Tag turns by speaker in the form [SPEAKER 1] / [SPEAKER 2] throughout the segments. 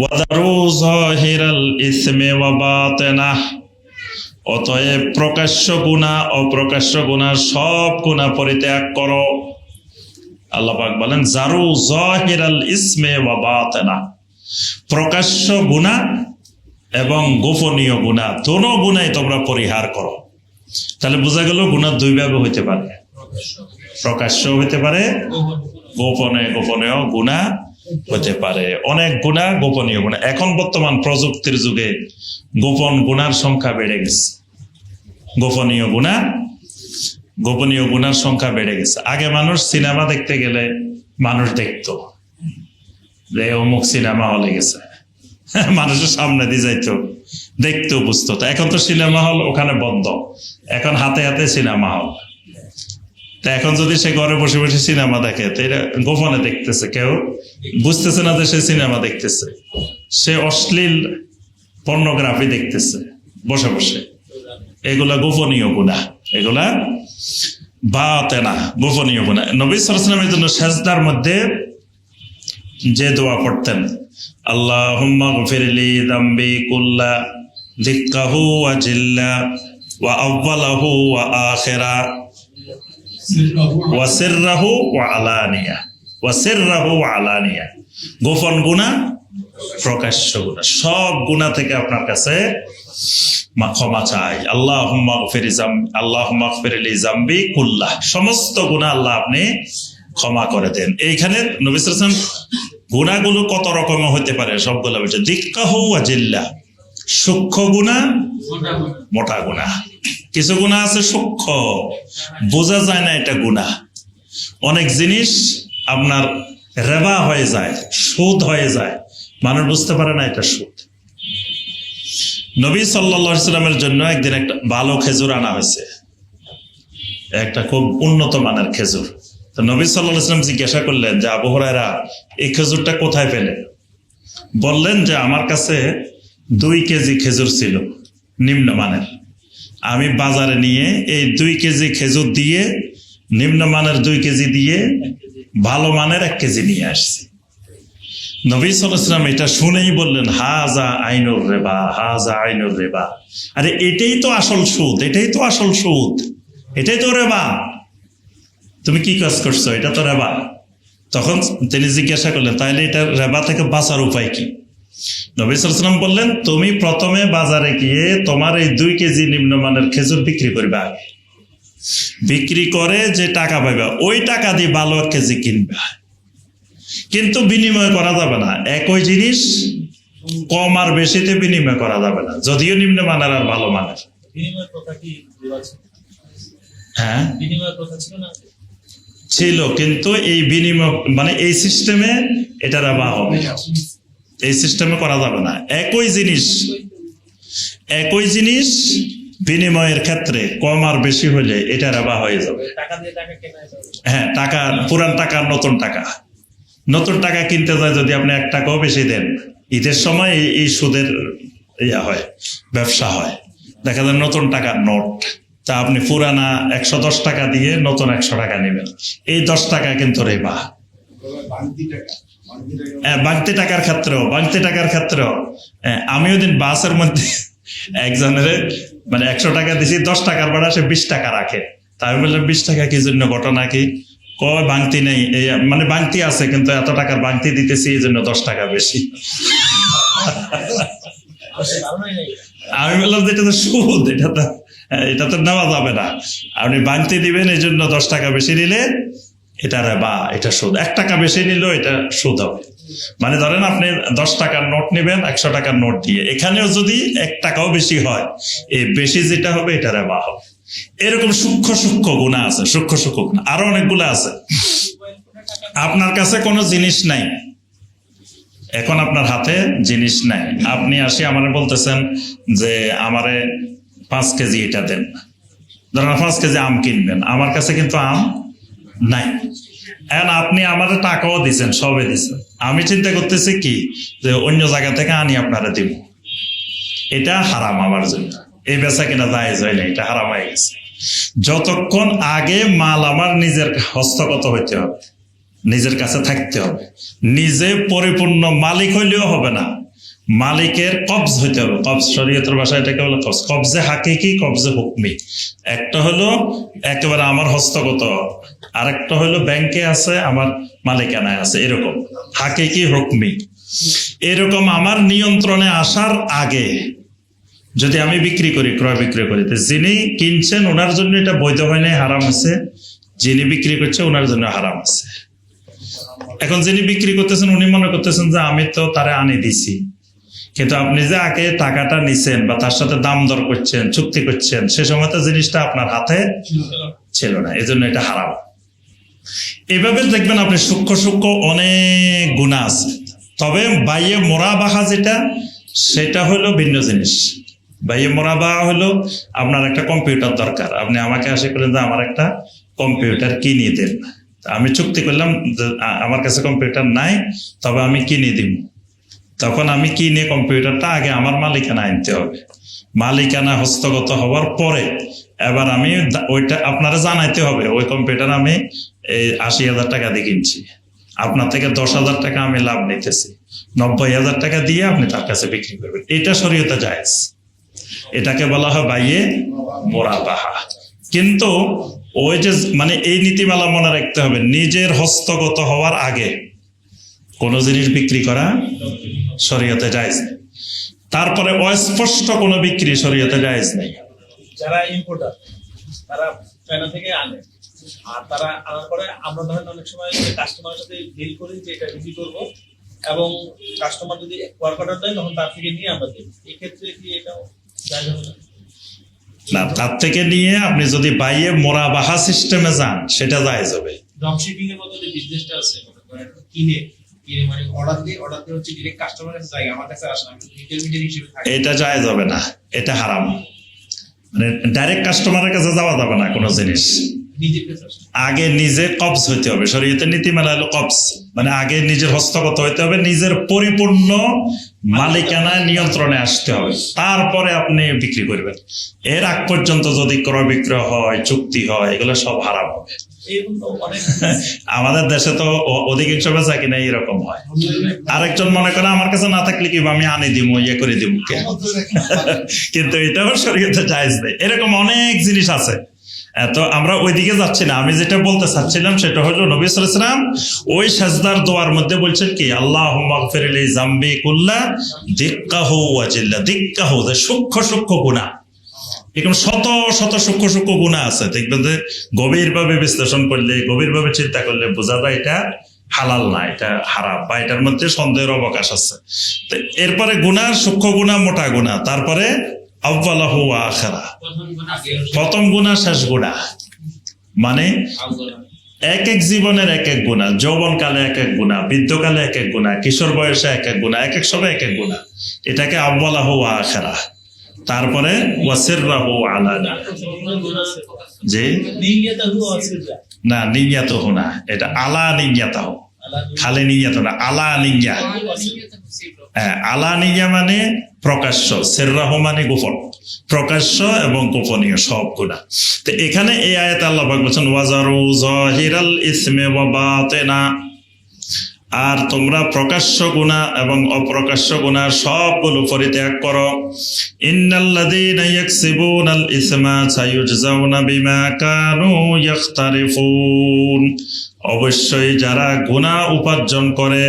[SPEAKER 1] ওয়াদারু যাহিরাল ইসমি ওয়া অতএব প্রকাশ্য গুনাহ অপ্রকাশ্য গুনাহ সব গুনাহ পরিত্যাগ করো। আল্লাহ বলেন জারু জাহিরাল ইসমে ওয়া প্রকাশ্য গুনাহ এবং গোপনীয় গুনাহ দোনো গুণাই তোমরা পরিহার করো। তাহলে বোঝা গেল গুণা দুই ভাবে হইতে পারে। প্রকাশ্য হইতে পারে, গোপনে গোপনেও গুণা হতে পারে। অনেক গুণা গোপনীয় গুণা। এখন বর্তমান প্রযুক্তির যুগে গোপন গুণার সংখ্যা বেড়ে গেছে। গোপনীয় গুণা, গোপনীয় গুণার সংখ্যা বেড়ে গেছে। আগে মানুষ সিনেমা দেখতে গেলে মানুষ দেখতো। যে অমুক সিনেমা হলে গেছে। মানুষের সামনে দিয়ে যাইতো। দেখতো বুঝতো। এখন তো সিনেমা হল ওখানে বন্ধ। এখন হাতে হাতে সিনেমা হল। তা এখন যদি সে ঘরে বসে বসে সিনেমা দেখে এটা গোপনে দেখতেছে, কেউ বুঝতেছে না যে সে সিনেমা দেখতেছে। সে অশ্লীল পর্নোগ্রাফি দেখতেছে, বসে বসে। এগুলা গোপনীয় গুণা, এগুলা বা তেনা গোপনীয় গুণা। নবী সরাসলামের জন্য সেজদার মধ্যে যে দোয়া পড়তেন আল্লাহ হুম্মা দাম্বি কুল্লা দিক্কাহু ওয়া জিল্লা ওয়া আব্বালাহু ওয়া আখিরা। ওয়াসিররাহু ওয়া আলানিয়া। ওয়াসিররাহু ওয়া আলানিয়া। গোপন গুনাহ প্রকাশ্য গুনাহ সব গুনাহ থেকে আপনার কাছে ক্ষমা চাই। আল্লাহ আল্লাহ জাম্বি কুল্লাহ। সমস্ত গুনাহ আল্লাহ আপনি ক্ষমা করে দেন। এইখানে নবী সাল্লাল্লাহু আলাইহি ওয়াসাল্লাম গুনাহগুলো কত রকমের হতে পারে সবগুলো দিক্কাহু জিল্লা সূক্ষ্ম গুনাহ মোটা গুনাহ কিছু গুনাহ আছে সূক্ষ্ম। বোঝা যায় না এটা গুনাহ। অনেক জিনিস আপনার রেবা হয়ে যায়, সুদ হয়ে যায়। মানুষ বুঝতে পারে না এটা সুদ। নবী সাল্লামের জন্য একদিন একটা ভালো খেজুর আনা হয়েছে। একটা খুব উন্নত মানের খেজুর। তো নবী সাল্লাহ ইসলাম জিজ্ঞাসা করলেন যে, আবু হরাইরা এই খেজুরটা কোথায় পেলেন? বললেন যে, আমার কাছে দুই কেজি খেজুর ছিল, নিম্নমানের। আমি বাজারে নিয়ে এই দুই কেজি খেজুর দিয়ে নিম্নমানের দুই কেজি দিয়ে, ভালো মানের এক কেজি নিয়ে আসছি। নবী সালাম এটা শুনেই বললেন, হাজা আইনুর রেবা, হাজা আইনুর রেবা। আরে, এটাই তো আসল সুদ, এটাই তো আসল সুদ, এটাই তো রেবা। তুমি কি কাজ করছ? এটা তো রেবা। তখন তিনি জিজ্ঞাসা করলেন তাহলে এটা রেবা থেকে বাঁচার উপায় কি? নবী সালাম বললেন তুমি প্রথমে বাজারে গিয়ে তোমার এই দুই কেজি নিম্নমানের খেজুর বিক্রি করবে। আগে বিক্রি করে যে টাকা পাইবা ওই টাকা দিয়ে ভালো এক কেজি কিনবা। কিন্তু বিনিময় করা যাবে না। একই জিনিস কম আর বেশিতে বিনিময় করা যাবে না। যদিও নিম্নমানের আর ভালো মানের? হ্যাঁ?
[SPEAKER 2] ছিল
[SPEAKER 1] কিন্তু এই বিনিময় মানে এই সিস্টেমে এটা রাবা হবে। এই সিস্টেমে করা যাবে না। একই জিনিস একই জিনিস বিনিময়ের ক্ষেত্রে কম আর বেশি হলে এটা রাবা হয়ে যাবে।
[SPEAKER 2] টাকা দিয়ে টাকা কেনা যাবে।
[SPEAKER 1] হ্যাঁ টাকা পুরান টাকা নতুন টাকা। নতুন টাকা কিনতে যায় যদি আপনি এক টাকাও বেশি দেন ঈদের সময় এই- এই সুদের ইয়া হয় ব্যবসা হয়। দেখা যায় নতুন টাকার নোট তা আপনি পুরানা একশো দশ টাকা দিয়ে নতুন একশো টাকা নেবেন। এই দশ টাকা কিন্তু রেবা। হ্যাঁ, বাড়তি টাকার ক্ষেত্র বাড়তি টাকার ক্ষেত্র আমি ওই দিন বাসের মধ্যে একজনের মানে একশো টাকা দিছি দশ টাকার ভাড়া সে বিশ টাকা রাখে। তাই আমি বললাম বিশ টাকা কি জন্য? ঘটনা কি? কয় বাংতি নেই এই মানে বাংতি আছে কিন্তু এত টাকার বাংতি দিতেছি এই জন্য দশ টাকা বেশি। আমি বললাম যে এটা তো সুদ এটা তো এটা তো নেওয়া যাবে না। আপনি বাংতি দিবেন এই জন্য দশ টাকা বেশি নিলে এটা বা এটা সুদ। এক টাকা বেশি নিলেও এটা সুদ হবে। মানে ধরেন আপনি দশ টাকার নোট নেবেন, একশো টাকার নোট দিয়ে। এখানেও যদি এক টাকাও বেশি হয় এই বেশি যেটা হবে, এটা রেবা হবে। এরকম সূক্ষ্ম সূক্ষ্ম গুণা আছে, সূক্ষ্ম সূক্ষ্ম গুণা। আরও অনেকগুলো আছে। আপনার কাছে কোনো জিনিস নাই। এখন আপনার হাতে জিনিস নাই। আপনি আসি আমারে বলতেছেন যে, আমারে পাঁচ কেজি এটা দেন। ধরেন পাঁচ কেজি আম কিনবেন। আমার কাছে কিন্তু আম নাই। এখন আপনি আমার টাকাও দিছেন সবে দিছেন। আমি চিন্তা করতেছি কি, যে অন্য জায়গা থেকে আনি আপনারা দিব। এটা হারাম আমার জন্য। এই বেচা কিনা জায়েজ হয় না, এটা হারাম হয়ে গেছে। যতক্ষণ আগে মাল আমার নিজের হস্তগত হইতে হবে, নিজের কাছে থাকতে হবে। নিজে পরিপূর্ণ মালিক হইলেও হবে না। মালিকের কবজ হইতে হবে। কবজ শরীয়তের ভাষায় এটাকে বলে কবজ। কবজে হাকিকি, কবজে হুকমি। একটা হলো একেবারে আমার হস্তগত আরেকটা হলো ব্যাংকে আছে, আমার মালিকানায় আছে, এরকম। হাকিকি হুকমি। এরকম আমার নিয়ন্ত্রণে আসার আগে যদি আমি বিক্রি করি, ক্রয় বিক্রয় করি যিনি কিনছেন, ওনার জন্য এটা বৈধ হয় নাই, হারাম আছে। যিনি বিক্রি করছে, ওনার জন্য হারাম আছে। এখন যিনি বিক্রি করতেছেন, উনি মনে করতেছেন যে আমি তো তারে আনি দিছি। কিন্তু আপনি যে আগে টাকাটা নিছেন বা তার সাথে দাম দর করছেন, চুক্তি করছেন, সে সময় তো জিনিসটা আপনার হাতে ছিল না। এই জন্য এটা হারাম। এভাবে দেখবেন আপনি সূক্ষ্ম সূক্ষ্ম অনেক গুণা আছে। তবে বাইয়ে মোরাবাহা যেটা, সেটা হলো ভিন্ন জিনিস। বাইয়ে মোরাবাহা হলো আপনার একটা কম্পিউটার দরকার। আপনি আমাকে আসে করেন যে আমার একটা কম্পিউটার কিনে দেন। আমি চুক্তি করলাম আমার কাছে কম্পিউটার নাই, তবে আমি কিনে দিব। তখন আমি কিনে কম্পিউটারটা আগে আমার মালিকানা আনতে হবে। মালিকানা হস্তগত হওয়ার পরে এবার আমি ওইটা আপনারা জানাইতে হবে, ওই কম্পিউটার আমি এই আশি হাজার টাকা দিয়ে কিনছি। আপনার থেকে দশ হাজার টাকা আমি লাভ নিতেছি। নব্বই হাজার টাকা দিয়ে আপনি তার কাছে বিক্রি করবেন। এটা শরীয়তে জায়েজ। এটাকে বলা হয় বাইয়ে মোরাবাহা। কিন্তু ওই যে মানে এই নীতিমালা মনে রাখতে হবে, নিজের হস্তগত হওয়ার আগে কোনো জিনিস বিক্রি করা শরীয়তে নেই। তারপরে অস্পষ্ট কোনো বিক্রি শরীয়তে জায়েজ নেই।
[SPEAKER 2] যারা ইম্পোর্টার তারা চায়না থেকে আনে। আর তারা আনার পরে আমরা ধরেন অনেক সময় কাস্টমারের সাথে ডিল করি যে এটা বিক্রি করব এবং কাস্টমার যদি ওয়ার্ক অর্ডার দেয় তখন তার থেকে নিয়ে আমরা দিই। এক্ষেত্রে কি এটাও জায়গা হবে না?
[SPEAKER 1] তার থেকে নিয়ে আপনি যদি বাইয়ে মোরাবাহা সিস্টেমে যান সেটা জায়েজ হবে
[SPEAKER 3] ড্রপশিপিং এর মতো যে বিজনেসটা আছে মনে করেন কিনে কিনে মানে অর্ডার দিয়ে অর্ডার দিয়ে হচ্ছে ডিরেক্ট কাস্টমারের কাছে যায় আমার কাছে আসে না আমি ইন্টারমিডিয়েট হিসেবে থাকি।
[SPEAKER 1] এটা জায়েজ হবে না এটা হারাম। মানে ডাইরেক্ট কাস্টমারের কাছে যাওয়া যাবে না কোনো জিনিস। আগে নিজে কবজ হইতে হবে। শরীয়তের নীতিমালা হলো কবজ। মানে আগে নিজের হস্তগত হইতে হবে নিজের পরিপূর্ণ মালিকানায় নিয়ন্ত্রণে আসতে হবে। তারপরে আপনি বিক্রি করবেন। এর আগ পর্যন্ত যদি ক্রয় বিক্রয় হয়, চুক্তি হয়, এগুলো সব হারাম হবে। আমাদের দেশে তো অধিকাংশ বেচা কিনা এরকম হয়। আরেকজন মনে করে, আমার কাছে না থাকলে কি আমি আনি দিব ইয়ে করে দিব? কিন্তু এটাও শরীয়তে জায়েজ নেই। এরকম অনেক জিনিস আছে। তো আমরা ওইদিকে যাচ্ছি না। আমি যেটা বলতে চাচ্ছিলাম সেটা হলো নবী সালাম ওই সাজদার দোয়ার মধ্যে বলছেন কি আল্লাহ জাম্বি কুল্লা দিক্কাহ ওয়াজিল্লা দিক্কাহ, যে সূক্ষ্ম সূক্ষ্ম গুণা এরকম শত শত সূক্ষ্ম সূক্ষ্ম গুণা আছে। দেখবেন যে গভীরভাবে বিশ্লেষণ করলে, গভীরভাবে চিন্তা করলে বোঝা যায় এটা হালাল না, এটা হারাম বা এটার মধ্যে সন্দেহের অবকাশ আছে। এরপরে গুণার সূক্ষ্ম গুণা মোটা গুণা তারপরে আব্বালাহু আখারা।
[SPEAKER 3] প্রথম গুণ
[SPEAKER 1] শেষ গুণা। মানে এক এক জীবনের এক এক গুণা যৌবনকালে এক এক গুণা বৃদ্ধকালে এক এক গুণা কিশোর বয়সে এক এক গুণা এক এক সময় এক এক গুণা। এটাকে আব্বালাহু আখারা। তারপরে ওয়াসিররাহু আলানা যে না। নিয়াত না এটা আলা নিয়াত খালি নিয়াত না আলা নিয়া। হ্যাঁ আলা নিয়া মানে প্রকাশ্য, সেররাহ মানে গোপন। প্রকাশ্য এবং গোপনীয় সব গুণা তো এখানে এই আয়াত আল্লাহ বলছেন, ওয়াজারু জাহিরাল ইসমে ওয়া বাতিনা। আর তোমরা প্রকাশ্য গুণা এবং অপ্রকাশ্য গুণা সবগুলো পরিত্যাগ করো। ইন্নাল্লাযীনা ইয়াকসিবুনাল ইসমা সায়ুজজাউনা বিমা কানু ইয়াখতারিফুন। অবশ্যই যারা গুণা উপার্জন করে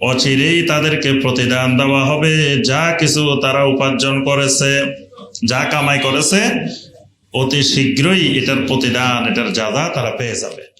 [SPEAKER 1] অচিরেই তাদেরকে প্রতিদান দেওয়া হবে। যা কিছু তারা উপার্জন করেছে, যা কামাই করেছে, অতি শীঘ্রই এটার প্রতিদান, এটার যাদা তারা পেয়ে যাবে।